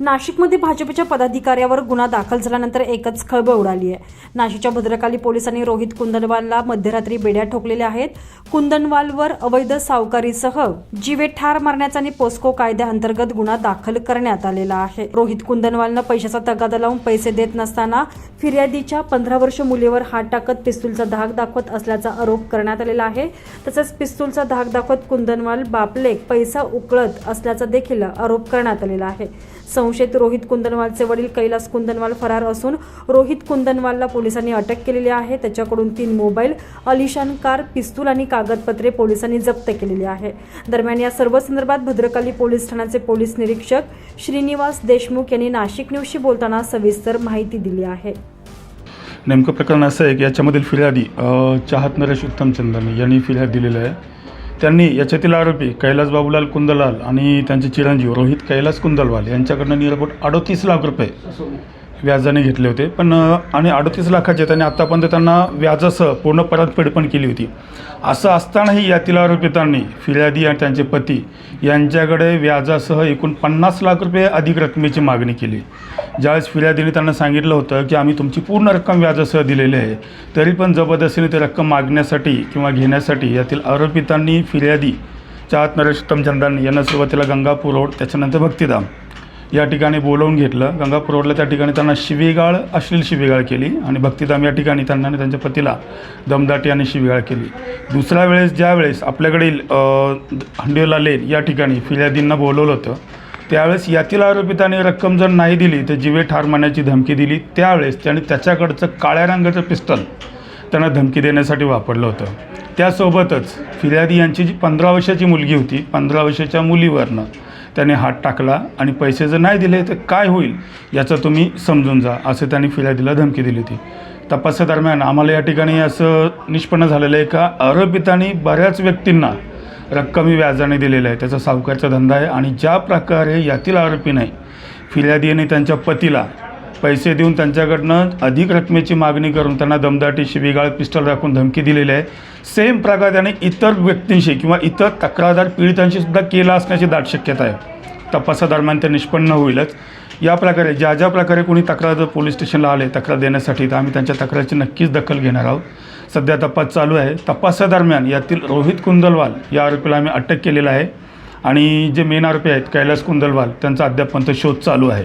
नाशिकमध्ये भाजपच्या पदाधिकाऱ्यावर गुन्हा दाखल झाल्यानंतर एकच खळबळ उडाली आहे. नाशिकच्या भद्रकाली पोलिसांनी रोहित कुंदनवालला मध्यरात्री बेड्या ठोकलेल्या आहेत. कुंदनवालवर अवैध सावकारीसह जीवे ठार मारण्याचा आणि पोस्को कायद्याअंतर्गत गुन्हा दाखल करण्यात आलेला आहे. रोहित कुंदनवालनं पैशाचा तगादा लावून पैसे देत नसताना फिर्यादीच्या पंधरा वर्ष मुलीवर हात टाकत पिस्तूलचा धाक दाखवत असल्याचा आरोप करण्यात आलेला आहे. तसंच पिस्तूलचा धाक दाखवत कुंदनवाल बापलेक पैसा उकळत असल्याचा देखील आरोप करण्यात आलेला आहे. संशयित रोहित कुंदनवालचे वडील कैलास कुंदनवाल फरार असून रोहित कुंदनवालला पोलिसांनी अटक केलेली आहे. त्याच्याकडून तीन मोबाईल अलिशान कार पिस्तूल आणि कागदपत्रे पोलिसांनी जप्त केलेली आहे. दरम्यान या सर्व संदर्भात भद्रकाली पोलीस ठाण्याचे पोलीस निरीक्षक श्रीनिवास देशमुख यांनी नाशिक न्यूजशी बोलताना सविस्तर माहिती दिली आहे. नेमकं प्रकरण असं आहे की याच्यामधील फिर्यादी चाहत नरेश उत्तमचंदानी यांनी फिर्याद दिलेलं आहे. त्यांनी याच्यातील आरोपी कैलास बाबूलाल कुंदलाल आणि त्यांचे चिरंजीव रोहित कैलास कुंदलवाल यांच्याकडनं निरपट अडोतीस लाख रुपये व्याजाने घेतले होते. पण आणि अडतीस लाखाचे त्यांनी आत्तापर्यंत त्यांना व्याजासह पूर्ण परतफेड पण केली होती. असं असतानाही यातील आरोपितांनी फिर्यादी आणि त्यांचे पती यांच्याकडे व्याजासह एकूण पन्नास लाख रुपये अधिक रकमेची मागणी केली. ज्यावेळेस फिर्यादीने त्यांना सांगितलं होतं की आम्ही तुमची पूर्ण रक्कम व्याजासह दिलेली आहे तरी पण जबरदस्तीने ती रक्कम मागण्यासाठी किंवा घेण्यासाठी यातील आरोपितांनी फिर्यादी चाहत नरेश उत्तम यांना सुरुवातीला गंगापूर रोड त्याच्यानंतर भक्तिधाम. या ठिकाणी बोलवून घेतलं. गंगापूर रोडला त्या ठिकाणी त्यांना शिवीगाळ अश्लील शिवीगाळ केली आणि भक्तिधाम या ठिकाणी त्यांना आणि त्यांच्या पतीला दमदाटी आणि शिवीगाळ केली. दुसऱ्या वेळेस ज्या वेळेस आपल्याकडील हंडिओला लेन या ठिकाणी फिर्यादींना बोलवलं होतं त्यावेळेस यातील आरोपितांनी रक्कम जर नाही दिली तर जीवे ठार मारण्याची धमकी दिली. त्यावेळेस त्याने त्याच्याकडचं काळ्या रंगाचं पिस्तल त्यांना धमकी देण्यासाठी वापरलं होतं. त्यासोबतच फिर्यादी यांची जी पंधरा वर्षाची मुलगी होती पंधरा वर्षाच्या मुलीवरनं त्याने हात टाकला आणि पैसे जर नाही दिले तर काय होईल याचं तुम्ही समजून जा असं त्यांनी फिर्यादीला धमकी दिली होती. तपासादरम्यान आम्हाला या ठिकाणी असं निष्पन्न झालेलं आहे का? आरोपितांनी बऱ्याच व्यक्तींना रक्कमी व्याजाने दिलेलं आहे. त्याचा सावकारचा धंदा आहे आणि ज्या प्रकारे यातील आरोपीने नाही आणि त्यांच्या पतीला पैसे देऊन त्यांच्याकडनं अधिक रकमेची मागणी करून त्यांना दमदाटी शिवीगाळ पिस्टल राखून धमकी दिलेली आहे. सेम प्रकार त्याने इतर व्यक्तींशी किंवा इतर तक्रारदार पीडितांशी सुद्धा केला असण्याची दाट शक्यता आहे. तपासादरम्यान ते निष्पन्न होईलच. या प्रकारे ज्या ज्या प्रकारे कोणी तक्रार पोलीस स्टेशनला आले तक्रार देण्यासाठी तर आम्ही त्यांच्या तक्रारीची नक्कीच दखल घेणार आहोत. सध्या तपास चालू आहे. तपासादरम्यान यातील रोहित कुंदलवाल या आरोपीला आम्ही अटक केलेलं आहे. आणि जे मेन आरोपी आहेत कैलास कुंदलवाल त्यांचा अद्यापर्यंत शोध चालू आहे.